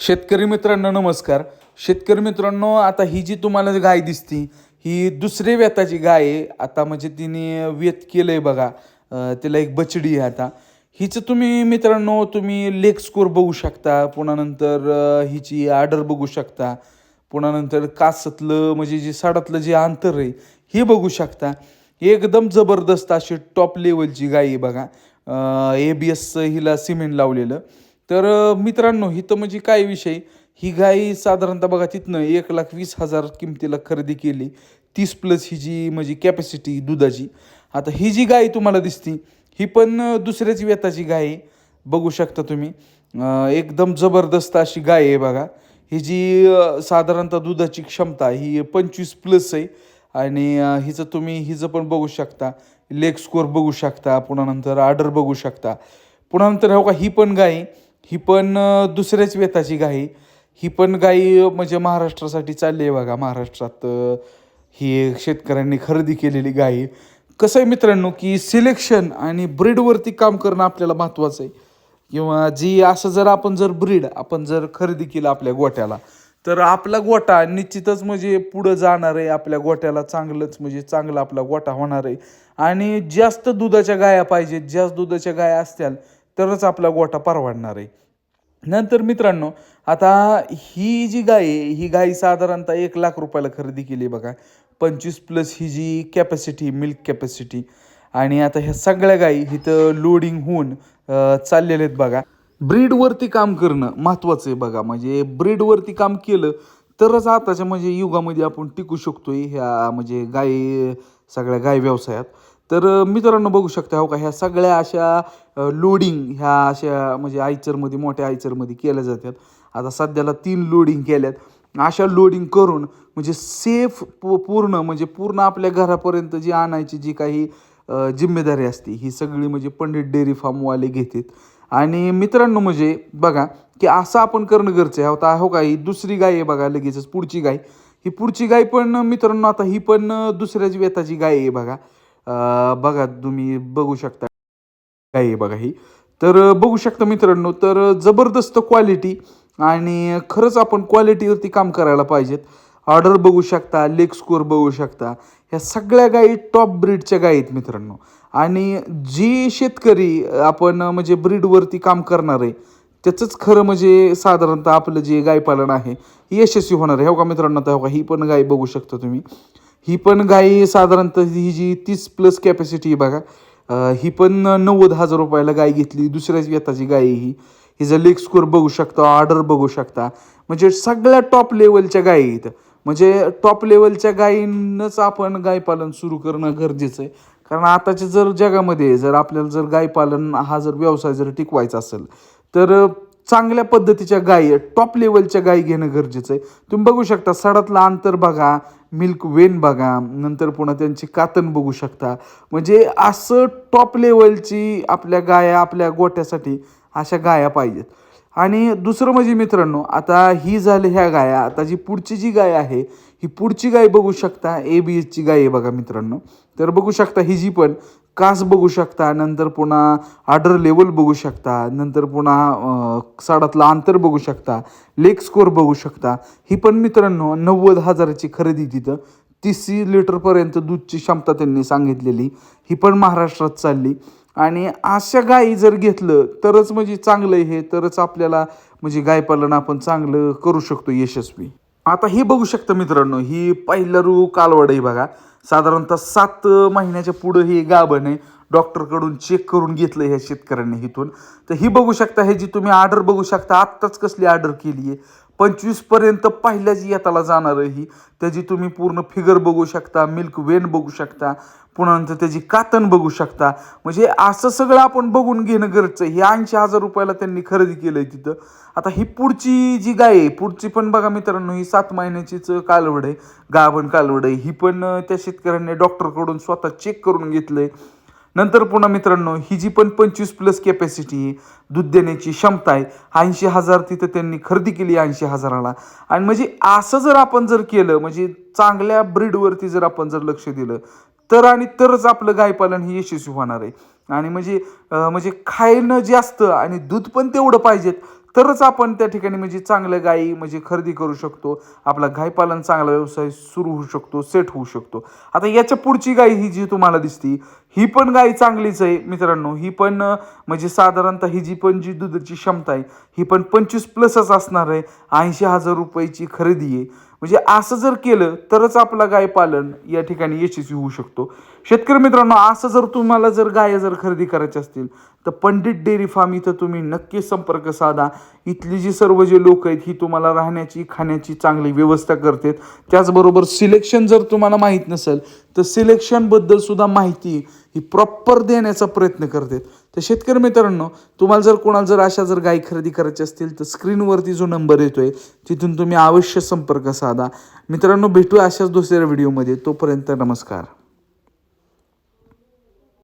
शेतकरी मित्रांनो नमस्कार. शेतकरी मित्रांनो आता ही जी तुम्हाला गाय दिसती ही दुसरी व्यताची गाय आहे. आता म्हणजे तिने व्यत केलं आहे बघा तिला एक बचडी आहे आता. हिचं तुम्ही मित्रांनो तुम्ही लेग स्कोर बघू शकता. पुन्हा नंतर हिची आर्डर बघू शकता. पुन्हा नंतर कासातलं म्हणजे जे साडातलं जे अंतर आहे हे बघू शकता. एकदम जबरदस्त अशी टॉप लेवलची गाय आहे बघा. ए बी एस हिला सिमेंट लावलेलं. तर मित्रांनो हिथं म्हणजे काय विषय? ही गाय साधारणतः बघा तिथनं एक लाख वीस हजार किमतीला खरेदी केली. तीस प्लस ही जी म्हणजे कॅपॅसिटी दुधाची. आता ही जी गाय तुम्हाला दिसती ही पण दुसऱ्याच व्यताची गाय बघू शकता तुम्ही. एकदम जबरदस्त अशी गाय आहे बघा. ही जी साधारणतः दुधाची क्षमता ही पंचवीस प्लस आहे. आणि हिचं तुम्ही हिचं पण बघू शकता. लेग स्कोर बघू शकता. पुन्हा नंतर आर्डर बघू शकता. पुन्हा नंतर हो का ही पण गाय ही पण दुसऱ्याच वेताची गाई. ही पण गाई म्हणजे महाराष्ट्रासाठी चालली आहे बघा. महाराष्ट्रात ही शेतकऱ्यांनी खरेदी केलेली गाई. कसं आहे मित्रांनो की सिलेक्शन आणि ब्रीडवरती काम करणं आपल्याला महत्त्वाचं आहे. किंवा जी असं जर आपण जर ब्रीड आपण जर खरेदी केलं आपल्या गोट्याला तर आपला गोटा निश्चितच म्हणजे पुढं जाणार आहे. आपल्या गोट्याला चांगलंच म्हणजे चांगला आपला गोटा होणार आहे. आणि जास्त दुधाच्या गाया पाहिजेत जास्त दुधाच्या गाया असत्याल तरच आपला गोटा परवडणार आहे. नंतर मित्रांनो आता ही जी गाय आहे ही गाय साधारणतः एक लाख रुपयाला खरेदी केली बघा. पंचवीस प्लस ही जी कॅपॅसिटी मिल्क कॅपॅसिटी आणि आता ह्या सगळ्या गायी इथं लोडिंग होऊन चाललेले आहेत बघा. ब्रीडवरती काम करणं महत्त्वाचं आहे बघा. म्हणजे ब्रीडवरती काम केलं तरच आताच्या म्हणजे युगामध्ये आपण टिकू शकतो ह्या म्हणजे गाय सगळ्या गाय व्यवसायात. तर मित्रांनो बघू शकता हो का ह्या सगळ्या अशा लोडिंग ह्या अशा म्हणजे आयचरमध्ये मोठ्या आयचरमध्ये केल्या जातात. आता सध्याला तीन लोडिंग केल्यात. अशा लोडिंग करून म्हणजे सेफ पूर्ण म्हणजे पूर्ण आपल्या घरापर्यंत जी आणायची जी काही जिम्मेदारी असते ही सगळी म्हणजे पंडित डेअरी फार्मवाले घेतात. आणि मित्रांनो म्हणजे बघा की असं आपण करणं गरजेचं आहे. आता हो का ही दुसरी गाय आहे बघा लगेचच पुढची गाय. ही पुढची गाय पण मित्रांनो आता ही पण अ, दुसऱ्याच वेताची गाय आहे बघा. बघा तुम्ही बघू शकता काही आहे बघा ही. तर बघू शकता मित्रांनो तर जबरदस्त क्वालिटी आणि खरंच आपण क्वालिटीवरती काम करायला पाहिजेत. ऑर्डर बघू शकता लेग स्कोर बघू शकता. ह्या सगळ्या गायी टॉप ब्रीडच्या गायी आहेत मित्रांनो. आणि जी शेतकरी आपण म्हणजे ब्रीडवरती काम करणार आहे त्याचंच खरं म्हणजे साधारणतः आपलं जे गायपालन आहे हे यशस्वी होणार आहे. हो का मित्रांनो? तर हो का ही पण गाय बघू शकता तुम्ही. ही पण गाई साधारणतः ही जी तीस प्लस कॅपॅसिटी आहे बघा ही पण नव्वद हजार रुपयाला गाय घेतली. दुसऱ्याच व्यताची गाय ही. हिचं लेग स्कोर बघू शकता ऑर्डर बघू शकता. म्हणजे सगळ्या टॉप लेवलच्या गायी आहेत. म्हणजे टॉप लेवलच्या गायींनाच आपण गायपालन सुरू करणं गरजेचं आहे. कारण आताच्या जर जगामध्ये जर आपल्याला जर गायपालन हा जर व्यवसाय जर टिकवायचा असेल तर चांगल्या पद्धतीच्या गायी टॉप लेवलच्या गायी घेणं गरजेचं आहे. तुम्ही बघू शकता सडातला अंतर बघा मिल्क वेन बघा नंतर पुन्हा त्यांची कातन बघू शकता. म्हणजे असं टॉप लेवलची आपल्या गाया आपल्या गोट्यासाठी अशा गाया पाहिजेत. आणि दुसरं म्हणजे मित्रांनो आता ही झाली ह्या गाया. आता जी पुढची जी गाय आहे ही पुढची गाय बघू शकता. ए बी एसची गाय आहे बघा मित्रांनो. तर बघू शकता ही जी पण कास बघू शकता नंतर पुन्हा आर्डर लेवल बघू शकता नंतर पुन्हा साडातलं अंतर बघू शकता लेग स्कोर बघू शकता. ही पण मित्रांनो नव्वद हजाराची खरेदी तिथं. तीस लिटरपर्यंत दूधची क्षमता त्यांनी सांगितलेली. ही पण महाराष्ट्रात चालली. आणि अशा गायी जर घेतलं तरच म्हणजे चांगलं हे तरच आपल्याला म्हणजे गायपालन आपण चांगलं करू शकतो यशस्वी. आता हे बघू शकता मित्रांनो ही पहिलं रू कालवड आहे बघा. साधारणतः सात महिन्याच्या पुढं हे गाभण आहे. डॉक्टरकडून चेक करून घेतलं ह्या शेतकऱ्यांनी इथून तर ही बघू शकता हे जी तुम्ही ऑर्डर बघू शकता आत्ताच कसली ऑर्डर केली आहे पंचवीसपर्यंत पहिल्याच येताला जाणार आहे ही त्याची तुम्ही पूर्ण फिगर बघू शकता मिल्क वेन बघू शकता पुन्हा नंतर त्याची कातन बघू शकता. म्हणजे असं सगळं आपण बघून घेणं गरजेचं हे ऐंशी हजार रुपयाला त्यांनी खरेदी केलं आहे तिथं. आता ही पुढची जी गाय आहे पुढची पण बघा मित्रांनो ही सात महिन्याचीच कालवड आहे गाभण कालवड आहे. ही पण त्या शेतकऱ्यांनी डॉक्टरकडून स्वतः चेक करून घेतलं आहे नंतर पुन्हा मित्रांनो ही जी पण पंचवीस प्लस कॅपॅसिटी दूध देण्याची क्षमता आहे ऐंशी हजार तिथं त्यांनी खरेदी केली ऐंशी हजाराला. आणि म्हणजे असं जर आपण जर केलं म्हणजे चांगल्या ब्रीडवरती जर आपण जर लक्ष दिलं तर आणि तरच आपलं गायपालन हे यशस्वी होणार आहे. आणि म्हणजे म्हणजे खायनं जास्त आणि दूध पण तेवढं पाहिजेत तरच आपण त्या ठिकाणी म्हणजे चांगल्या गायी म्हणजे खरेदी करू शकतो. आपला गायपालन चांगला व्यवसाय सुरू होऊ शकतो सेट होऊ शकतो. आता याच्या पुढची गाय ही जी तुम्हाला दिसती ही पण गाय चांगलीच आहे मित्रांनो. ही पण म्हणजे साधारणतः ही जी पण जी दुधाची क्षमता आहे ही पण पंचवीस प्लसच असणार आहे. ऐंशी हजार रुपयाची खरेदी आहे. म्हणजे असं जर केलं तरच आपला गाय पालन या ठिकाणी यशस्वी होऊ शकतो. शेतकरी मित्रांनो असं जर तुम्हाला जर गाय जर खरेदी करायच्या असतील तर पंडित डेअरी फार्म इथं तुम्ही नक्की संपर्क साधा. इथली जी सर्व जे लोक आहेत ही तुम्हाला राहण्याची खाण्याची चांगली व्यवस्था करतात. त्याचबरोबर सिलेक्शन जर तुम्हाला माहीत नसेल तर सिलेक्शनबद्दल सुद्धा माहिती ही प्रॉपर देण्याचा प्रयत्न करतात. तर शेतकरी मित्रांनो तुम्हाला जर कोणाला जर अशा जर गाय खरेदी करायची असतील तर स्क्रीनवरती जो नंबर येतो आहे तिथून तुम्ही अवश्य संपर्क साधा. मित्रांनो भेटू अशाच दुसऱ्या व्हिडिओमध्ये. तोपर्यंत नमस्कार.